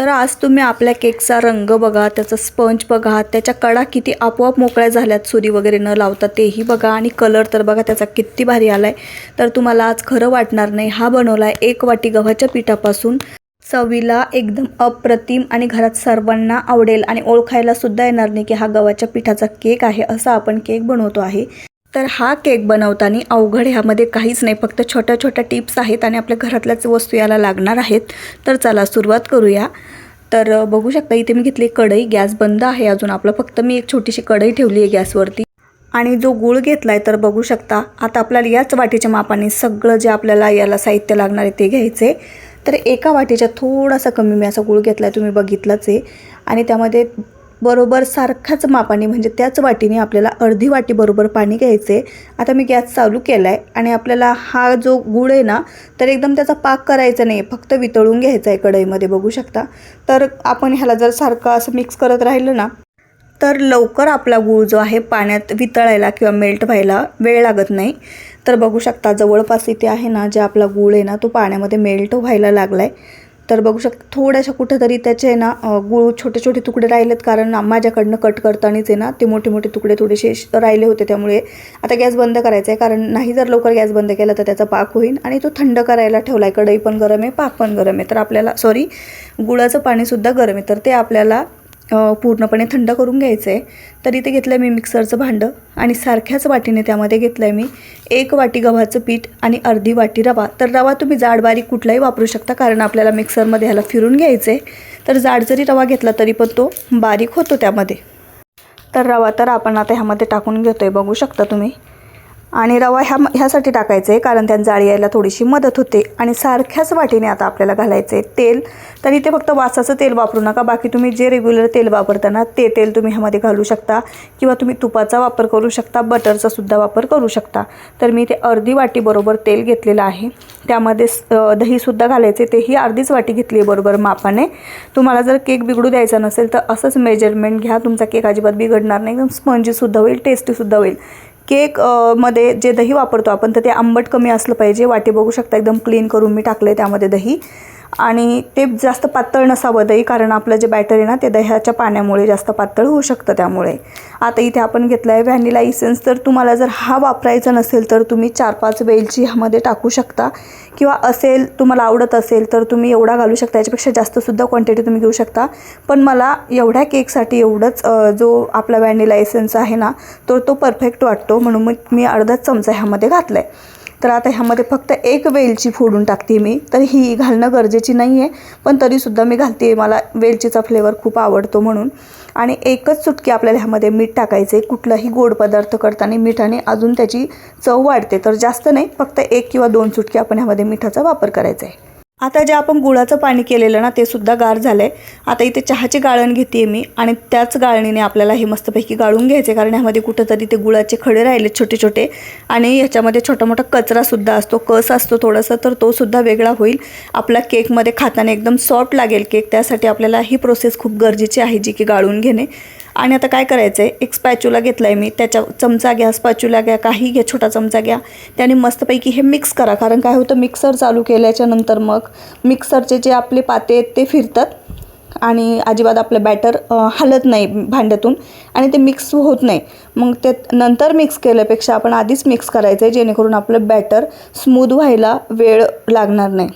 तर आज तुम्ही आपल्या केकचा रंग बघा त्याचा स्पंज बघा त्याच्या कडा किती आपोआप मोकळ्या झाल्यात सुरी वगैरे न लावता तेही बघा आणि कलर तर बघा त्याचा किती भारी आला आहे तर तुम्हाला आज खरं वाटणार नाही हा बनवला आहे एक वाटी गव्हाच्या पिठापासून. चवीला एकदम अप्रतिम आणि घरात सर्वांना आवडेल आणि ओळखायला सुद्धा येणार नाही की हा गव्हाच्या पिठाचा केक आहे असा आपण केक बनवतो आहे. तर हा केक बनवताना अवघड ह्यामध्ये काहीच नाही. फक्त छोट्या छोट्या टिप्स आहेत आणि आपल्या घरातल्याच वस्तू याला लागणार आहेत. तर चला सुरुवात करूया. तर बघू शकता इथे मी घेतली कढई. गॅस बंद आहे अजून. आपलं फक्त मी एक छोटीशी कढई ठेवली आहे गॅसवरती. आणि जो गूळ घेतला आहे तर बघू शकता आता आपल्याला याच वाटीच्या मापाने सगळं जे आपल्याला याला साहित्य लागणार आहे ते घ्यायचे. तर एका वाटीच्या थोडासा कमी मी असा गूळ घेतला आहे तुम्ही बघितलंच आहे. आणि त्यामध्ये बरोबर सारखाच मापाने म्हणजे त्याच वाटीने आपल्याला अर्धी वाटी बरोबर पाणी घ्यायचं. आहे आता मी गॅस चालू केला आहे आणि आपल्याला हा जो गूळ आहे ना तर एकदम त्याचा पाक करायचा नाही फक्त वितळून घ्यायचा आहे कढईमध्ये बघू शकता. तर आपण ह्याला जर सारखं असं मिक्स करत राहिलं ना तर लवकर आपला गूळ जो आहे पाण्यात वितळायला किंवा मेल्ट व्हायला वेळ लागत नाही. तर बघू शकता जवळपास इथे आहे ना जे आपला गूळ आहे ना तो पाण्यामध्ये मेल्ट व्हायला लागला आहे तर बघू शक थोड्याशा कुठेतरी त्याचे ना गुळ गूळ छोटे छोटे तुकडे राहिलेत कारण माझ्याकडनं कट करतानाच आहे ना ते मोठे मोठे तुकडे थोडेसे राहिले होते त्यामुळे. आता गॅस बंद करायचा आहे कारण नाही जर लवकर गॅस बंद केला तर त्याचा पाक होईल आणि तो थंड करायला ठेवला आहे कढई पण गरम आहे पाक पण गरम आहे. तर आपल्याला सॉरी गुळाचं पाणीसुद्धा गरम आहे. तर ते आपल्याला पूर्णपणे थंड करून घ्यायचं आहे तर इथे घेतलं आहे मी मिक्सरचं भांडं आणि सारख्याच वाटीने त्यामध्ये घेतलं आहे मी एक वाटी गव्हाचं पीठ आणि अर्धी वाटी रवा. तर रवा तुम्ही जाड बारीक कुठलाही वापरू शकता कारण आपल्याला मिक्सरमध्ये ह्याला फिरून घ्यायचं आहे तर जाड जरी रवा घेतला तरी पण तो बारीक होतो त्यामध्ये. तर रवा तर आपण आता ह्यामध्ये टाकून घेतो आहे बघू शकता तुम्ही. आणि रवा ह्या ह्यासाठी टाकायचं आहे कारण त्यांना जाळी यायला थोडीशी मदत होते. आणि सारख्याच वाटीने आता आपल्याला घालायचं आहे तेल. तर इथे फक्त वासाचं तेल वापरू नका. बाकी तुम्ही जे रेग्युलर तेल वापरता ना ते तेल तुम्ही ह्यामध्ये घालू शकता. किंवा तुम्ही तुपाचा वापर करू शकता. बटरचा सुद्धा वापर करू शकता. तर मी इथे अर्धी वाटीबरोबर तेल घेतलेलं आहे. त्यामध्ये दहीसुद्धा घालायचे तेही अर्धीच वाटी घेतली आहे बरोबर मापाने. तुम्हाला जर केक बिघडू द्यायचा नसेल तर असंच मेजरमेंट घ्या. तुमचा केक अजिबात बिघडणार नाही. एकदम स्पंजीसुद्धा होईल टेस्टीसुद्धा होईल. केकमध्ये जे दही वापरतो आपण तर ते आंबट कमी असलं पाहिजे. वाटी बघू शकता एकदम क्लीन करून मी टाकलं आहे त्यामध्ये दही. आणि ते जास्त पातळ नसावं दही कारण आपलं जे बॅटर आहे ना ते दह्याच्या पाण्यामुळे जास्त पातळ होऊ शकतं त्यामुळे. आता इथे आपण घेतला आहे व्हॅनिला इसेन्स तर तुम्हाला जर हा वापरायचा नसेल तर तुम्ही चार पाच वेलची ह्यामध्ये टाकू शकता. किंवा असेल तुम्हाला आवडत असेल तर तुम्ही एवढा घालू शकता. याच्यापेक्षा जास्तसुद्धा क्वांटिटी तुम्ही घेऊ शकता. पण मला एवढ्या केकसाठी एवढंच जो आपला व्हॅनिला एसेन्स आहे ना तो तो परफेक्ट वाटतो. म्हणून मी अर्धाच चमचा ह्यामध्ये घातला आहे तर आता ह्यामध्ये फक्त एक वेलची फोडून टाकते मी. तर ही घालणं गरजेची नाही आहे पण तरीसुद्धा मी घालते आहे मला वेलचीचा फ्लेवर खूप आवडतो म्हणून. आणि एकच चुटकी आपल्याला ह्यामध्ये मीठ टाकायचं आहे कुठलाही गोड पदार्थ करताना मिठाने अजून त्याची चव वाढते. तर जास्त नाही फक्त एक किंवा दोन चुटकी आपण ह्यामध्ये मिठाचा वापर करायचा आहे आता जे आपण गुळाचं पाणी केलेलं ना ते सुद्धा गार झालं आहे आता इथे चहाची गाळण घेते मी आणि त्याच गाळणीने आपल्याला हे मस्तपैकी गाळून घ्यायचे कारण ह्यामध्ये कुठंतरी ते गुळाचे खडे राहिले छोटे छोटे आणि ह्याच्यामध्ये छोटा मोठा कचरासुद्धा असतो कस असतो थोडासा तर तो सुद्धा वेगळा होईल. आपला केकमध्ये खाताना एकदम सॉफ्ट लागेल केक त्यासाठी आपल्याला ही प्रोसेस खूप गरजेची आहे जी की गाळून घेणे. आणि आता काय करायचं आहे एक स्पॅच्युला घेतला आहे मी. त्याच्या चमचा घ्या स्पॅच्युला घ्या काही घ्या छोटा चमचा घ्या. त्याने मस्तपैकी हे मिक्स करा. कारण काय होतं मिक्सर चालू केल्याच्यानंतर मग मिक्सरचे जे आपले पाते आहेत ते फिरतात. आणि अजिबात आपलं बॅटर हलत नाही भांड्यातून. आणि ते मिक्स होत नाही. मग ते नंतर मिक्स केल्यापेक्षा आपण आधीच मिक्स करायचं आहे जेणेकरून आपलं बॅटर स्मूद व्हायला वेळ लागणार नाही.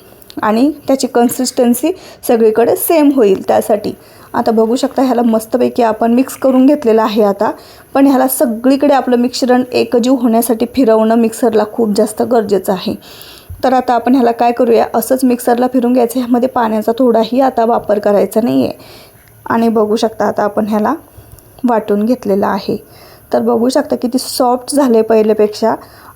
आणि त्याची कन्सिस्टन्सी सगळीकडे सेम होईल त्यासाठी. आता बघू शकता ह्याला मस्तपैकी आपण मिक्स करून घेतलेलं आहे आता. पण ह्याला सगळीकडे आपलं मिश्रण एकजीव होण्यासाठी फिरवणं मिक्सरला खूप जास्त गरजेचं आहे. तर आता आपण ह्याला काय करूया? असंच मिक्सरला फिरून घ्यायचं. ह्यामध्ये पाण्याचा थोडाही आता वापर करायचा नाही आहे आणि बघू शकता आता आपण ह्याला वाटून घेतलेलं आहे. तर बघू शकता किती सॉफ्ट झाले पहिल्यापेक्षा.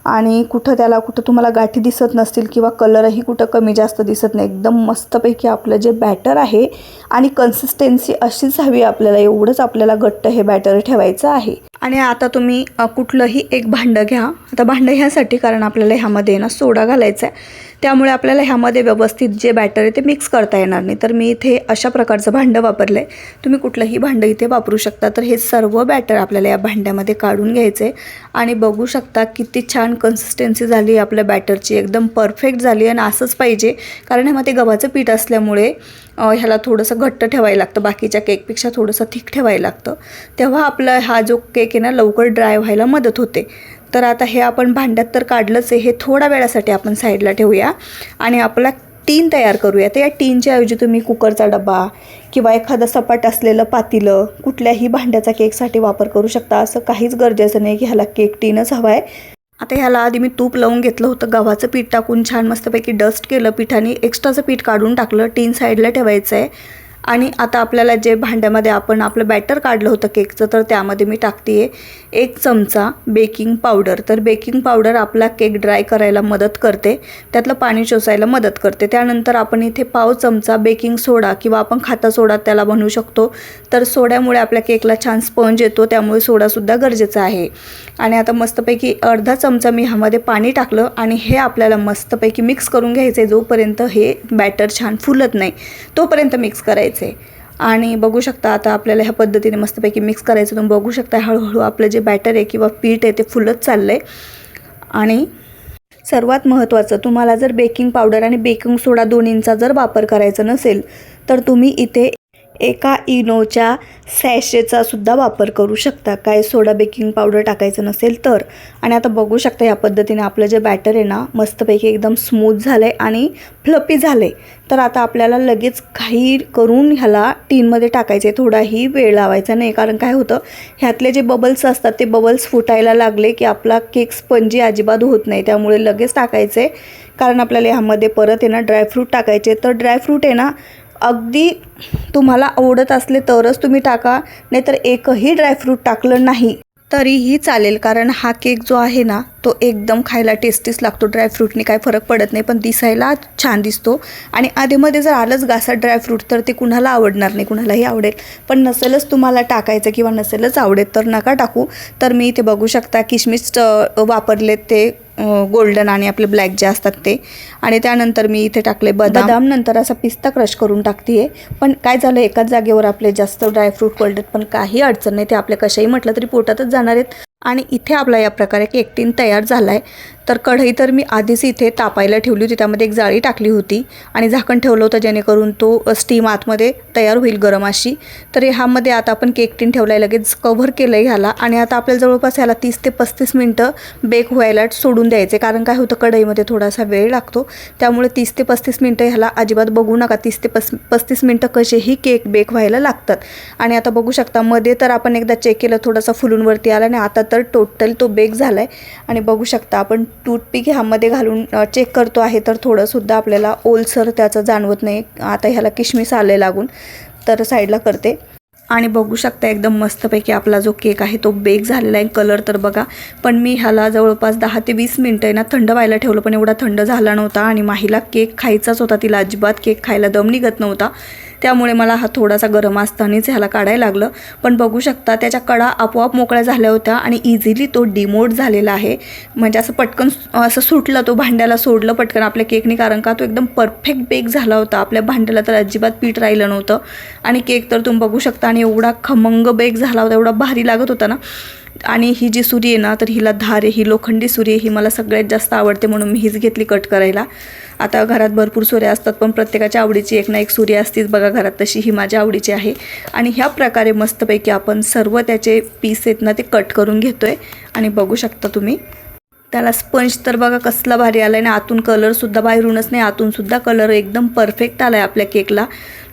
आणि कुठं त्याला कुठं तुम्हाला गाठी दिसत नसतील किंवा कलरही कुठं कमी जास्त दिसत नाही. एकदम मस्तपैकी आपलं जे बॅटर आहे आणि कन्सिस्टन्सी अशीच हवी आपल्याला एवढंच आपल्याला घट्ट हे बॅटर ठेवायचं आहे. आणि आता तुम्ही कुठलंही एक भांडं घ्या. आता भांडं ह्यासाठी कारण आपल्याला ह्यामध्ये ना सोडा घालायचा आहे त्यामुळे आपल्याला ह्यामध्ये व्यवस्थित जे बॅटर आहे ते मिक्स करता येणार नाही. तर मी इथे अशा प्रकारचं भांडं वापरलं आहे तुम्ही कुठलंही भांडं इथे वापरू शकता. तर हे सर्व बॅटर आपल्याला या भांड्यामध्ये काढून घ्यायचे. आहे आणि बघू शकता किती छान कन्सिस्टन्सी झाली आहे आपल्या बॅटरची एकदम परफेक्ट झाली आणि असंच पाहिजे. कारण ह्यामध्ये गव्हाचं पीठ असल्यामुळे ह्याला थोडंसं घट्ट ठेवायला लागतं. बाकीच्या केकपेक्षा थोडंसं थिक ठेवायला लागतं. तेव्हा आपला हा जो केक आहे ना लवकर ड्राय व्हायला मदत होते. तर आता हे आपण भांड्यात तर काढलंच आहे. हे थोड्या वेळासाठी आपण साईडला ठेवूया. आणि आपला टीन तयार करूया. तर या टीनच्या ऐवजी तुम्ही कुकरचा डबा किंवा एखादं सपाट असलेलं पातीलं कुठल्याही भांड्याचा केकसाठी वापर करू शकता. असं काहीच गरजेचं नाही की ह्याला केक टीनच हवा आहे. आता ह्याला आधी मी तूप लावून घेतलं होतं. गव्हाचं पीठ टाकून छान मस्तपैकी डस्ट केलं पिठाने. एक्स्ट्राचं पीठ काढून टाकलं. टीन साईडला ठेवायचं आहे आणि आता आपल्याला जे भांड्यामध्ये आपण आपलं बॅटर काढलं होतं केकचं तर त्यामध्ये मी टाकते आहे एक चमचा बेकिंग पावडर तर बेकिंग पावडर आपला केक ड्राय करायला मदत करते त्यातलं पाणी शोषायला मदत करते. त्यानंतर आपण इथे पाव चमचा बेकिंग सोडा किंवा आपण खाता सोडा त्याला बनवू शकतो. तर सोड्यामुळे आपल्या केकला छान स्पंज येतो त्यामुळे सोडासुद्धा गरजेचा आहे. आणि आता मस्तपैकी अर्धा चमचा मी ह्यामध्ये पाणी टाकलं आणि हे आपल्याला मस्तपैकी मिक्स करून घ्यायचं आहे जोपर्यंत हे बॅटर छान फुलत नाही तोपर्यंत मिक्स करायचं. आहे आणि बघू शकता आता आपल्याला ह्या पद्धतीने मस्तपैकी मिक्स करायचं तुम्ही बघू शकता हळूहळू आपलं जे बॅटर आहे किंवा पीठ आहे ते फुलत चाललं आहे आणि सर्वात महत्त्वाचं तुम्हाला जर बेकिंग पावडर आणि बेकिंग सोडा दोन्हींचा जर वापर करायचा नसेल तर तुम्ही इथे एका इनोच्या सॅशेचा सुद्धा वापर करू शकता. काय सोडा बेकिंग पावडर टाकायचं नसेल तर. आणि आता बघू शकता या पद्धतीने आपलं जे बॅटर आहे ना मस्तपैकी एकदम स्मूथ झालं आहे आणि फ्लपी झालं आहे तर आता आपल्याला लगेच काही करून ह्याला टीनमध्ये टाकायचे थोडाही वेळ लावायचा नाही कारण काय होतं ह्यातले जे बबल्स असतात ते बबल्स फुटायला लागले की आपला केक स्पंजी अजिबात होत नाही. त्यामुळे लगेच टाकायचे कारण आपल्याला ह्यामध्ये परत आहे ना ड्रायफ्रूट टाकायचे. तर ड्रायफ्रूट आहे ना अगदी तुम्हाला आवडत असले तरच तुम्ही टाका नाहीतर एकही ड्रायफ्रूट टाकलं नाही तरीही चालेल. कारण हा केक जो आहे ना तो एकदम खायला टेस्टीच लागतो. ड्रायफ्रूटने काय फरक पडत नाही पण दिसायला छान दिसतो. आणि आधीमध्ये जर आलंच घासा ड्रायफ्रूट तर ते कुणाला आवडणार नाही कुणालाही आवडेल. पण नसेलच तुम्हाला टाकायचं किंवा नसेलच आवडेल तर नका टाकू. तर मी इथे बघू शकता किशमिश वापरलेत ते गोल्डन आणि आपले ब्लॅक जे असतात ते. आणि त्यानंतर मी इथे टाकले बदाम. नंतर असा पिस्ता क्रश करून टाकते पण काय झालं एकाच जागेवर आपले जास्त ड्रायफ्रूट पडलेत पण काही अडचण नाही. ते आपले कशाही म्हटलं तरी पोटातच जाणार आहेत. आणि इथे आपला या प्रकारे केक टीन तयार झाला आहे तर कढई तर मी आधीच इथे तापायला ठेवली होती त्यामध्ये एक जाळी टाकली होती आणि झाकण ठेवलं होतं जेणेकरून तो स्टीम आतमध्ये तयार होईल गरम अशी. तर ह्यामध्ये आता आपण केक टीन ठेवला आहे लगेच कव्हर केलं आहे ह्याला आणि आता आपल्याला जवळपास ह्याला तीस ते पस्तीस मिनटं बेक व्हायला सोडून द्यायचे कारण काय होतं कढईमध्ये थोडासा वेळ लागतो. त्यामुळे तीस ते पस्तीस मिनटं ह्याला अजिबात बघू नका तीस ते पस पस्तीस मिनटं कसेही केक बेक व्हायला लागतात. आणि आता बघू शकता मध्ये तर आपण एकदा चेक केलं थोडासा फुलूनवरती आला आणि आता तर टोटल तो बेक झाला आहे आणि बघू शकता आपण टूथपिक ह्यामध्ये घालून चेक करतो आहे तर थोडंसुद्धा आपल्याला ओलसर त्याचं जाणवत नाही. आता ह्याला किशमिस आले लागून तर साईडला करते. आणि बघू शकता एकदम मस्तपैकी आपला जो केक आहे तो बेक झालेला आहे. कलर तर बघा पण मी ह्याला जवळपास दहा ते वीस मिनटं आहे ना थंड व्हायला ठेवलं पण एवढा थंड झाला नव्हता. आणि माहीला केक खायचाच होता तिला अजिबात केक खायला दम निघत नव्हता. त्यामुळे मला हा थोडासा गरम असतानाच ह्याला काढायला लागलं. पण बघू शकता त्याच्या कडा आपोआप मोकळ्या झाल्या होत्या आणि इझिली तो डिमोट झालेला आहे. म्हणजे असं पटकन असं सुटलं तो भांड्याला सोडलं पटकन आपल्या केकने कारण का तो एकदम परफेक्ट बेक झाला होता. आपल्या भांड्याला तर अजिबात पीठ राहिलं नव्हतं. आणि केक तर तुम्ही बघू शकता आणि एवढा खमंग बेक झाला होता एवढा भारी लागत होता ना. आणि ही जी सुरी आहे ना तर हिला धार आहे ही लोखंडी सुरी आहे ही मला सगळ्यात जास्त आवडते म्हणून मी हीच घेतली कट करायला. आता घरात भरपूर सुऱ्या असतात पण प्रत्येकाच्या आवडीची एक ना एक सुरी असतीच बघा घरात तशी ही माझ्या आवडीची आहे. आणि ह्या प्रकारे मस्तपैकी आपण सर्व त्याचे पीस आहेत ना ते कट करून घेतो आहे आणि बघू शकता तुम्ही. त्याला स्पंज तर बघा कसला भारी आला आहे आणि आतून कलरसुद्धा बाहेरूनच नाही आतूनसुद्धा कलर एकदम परफेक्ट आला आहे आपल्या केकला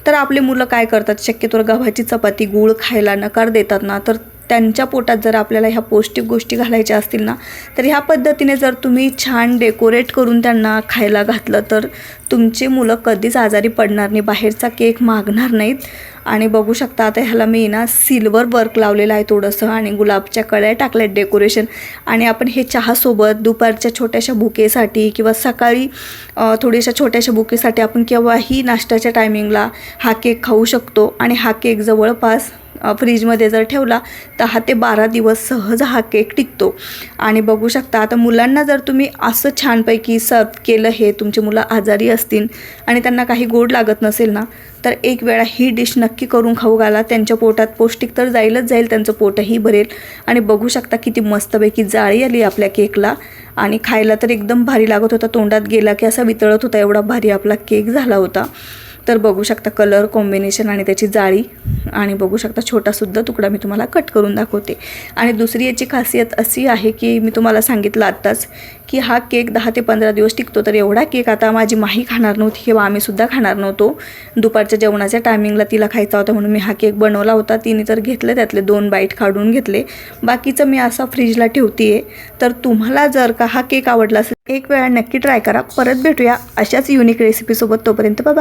तर आपले मुलं काय करतात शक्यतो गव्हाची चपाती गूळ खायला नकार देतात ना तर त्यांच्या पोटात जर आपल्याला ह्या पौष्टिक गोष्टी घालायच्या असतील ना तर ह्या पद्धतीने जर तुम्ही छान डेकोरेट करून त्यांना खायला घातलं तर तुमची मुलं कधीच आजारी पडणार नाही बाहेरचा केक मागणार नाहीत. आणि बघू शकता आता ह्याला मी ना सिल्वर वर्क लावलेलं आहे थोडंसं आणि गुलाबच्या कळ्या टाकल्यात डेकोरेशन आणि आपण हे चहासोबत दुपारच्या छोट्याशा बुकेसाठी किंवा सकाळी थोड्याशा छोट्याशा बुकेसाठी आपण केव्हाही नाश्त्याच्या टायमिंगला हा केक खाऊ शकतो. आणि हा केक जवळपास फ्रीजमध्ये जर ठेवला दहा ते बारा दिवस सहज हा केक टिकतो. आणि बघू शकता आता मुलांना जर तुम्ही असं छानपैकी सर्व केलं हे तुमची मुलं आजारी असतील आणि त्यांना काही गोड लागत नसेल ना तर एक वेळा ही डिश नक्की करून खाऊ घाला. त्यांच्या पोटात पौष्टिक तर जाईलच जाईल त्यांचं पोटही भरेल. आणि बघू शकता किती मस्तपैकी जाळी आली आपल्या केकला. आणि खायला तर एकदम भारी लागत होता तोंडात गेला की असा वितळत होता एवढा भारी आपला केक झाला होता. तर बघू शकता कलर कॉम्बिनेशन आणि त्याची जाळी. आणि बघू शकता छोटासुद्धा तुकडा मी तुम्हाला कट करून दाखवते. आणि दुसरी याची खासियत अशी आहे की मी तुम्हाला सांगितलं आत्ताच की हा केक दहा ते पंधरा दिवस टिकतो तर एवढा केक आता माझी माही खाणार नव्हती किंवा आम्हीसुद्धा खाणार नव्हतो. दुपारच्या जेवणाच्या टायमिंगला तिला खायचा होता म्हणून मी हा केक बनवला होता. तिने तर घेतले त्यातले दोन बाईट काढून घेतले. बाकीचं मी असा फ्रीजला ठेवते आहे तर तुम्हाला जर का हा केक आवडला असेल एक वेळा नक्की ट्राय करा. परत भेटूया अशाच युनिक रेसिपीसोबत तोपर्यंत बाय